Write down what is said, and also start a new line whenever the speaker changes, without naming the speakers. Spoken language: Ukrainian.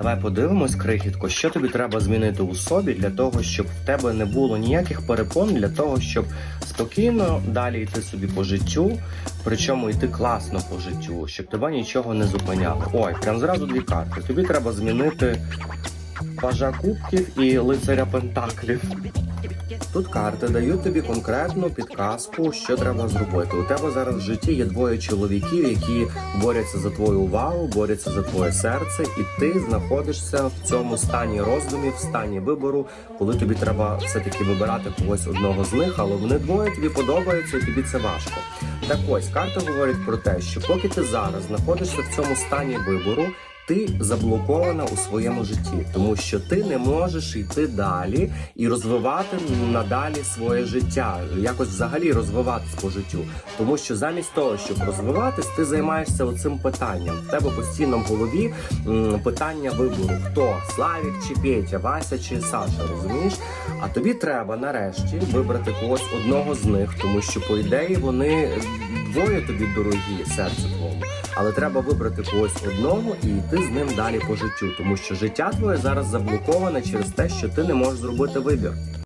Давай подивимось, крихітко, що тобі треба змінити у собі для того, щоб в тебе не було ніяких перепон, для того, щоб спокійно далі йти собі по життю, причому йти класно по життю, щоб тебе нічого не зупиняло. Ой, прям зразу дві карти. Тобі треба змінити пажа кубків і лицаря пентаклів. Тут карти дають тобі конкретну підказку, що треба зробити. У тебе зараз в житті є двоє чоловіків, які борються за твою увагу, борються за твоє серце, і ти знаходишся в цьому стані роздумів, в стані вибору, коли тобі треба все-таки вибирати когось одного з них, але вони двоє тобі подобаються, і тобі це важко. Так ось карти говорять про те, що поки ти зараз знаходишся в цьому стані вибору. Ти заблокована у своєму житті, тому що ти не можеш йти далі і розвивати надалі своє життя, якось взагалі розвиватись по життю. Тому що замість того, щоб розвиватись, ти займаєшся оцим питанням. В тебе постійно в голові питання вибору: хто Славік чи Петя, Вася чи Саша, розумієш? А тобі треба нарешті вибрати когось одного з них, тому що по ідеї вони двоє тобі дорогі серце твоєму. Але треба вибрати когось одного і йти з ним далі по життю, тому що життя твоє зараз заблоковане через те, що ти не можеш зробити вибір.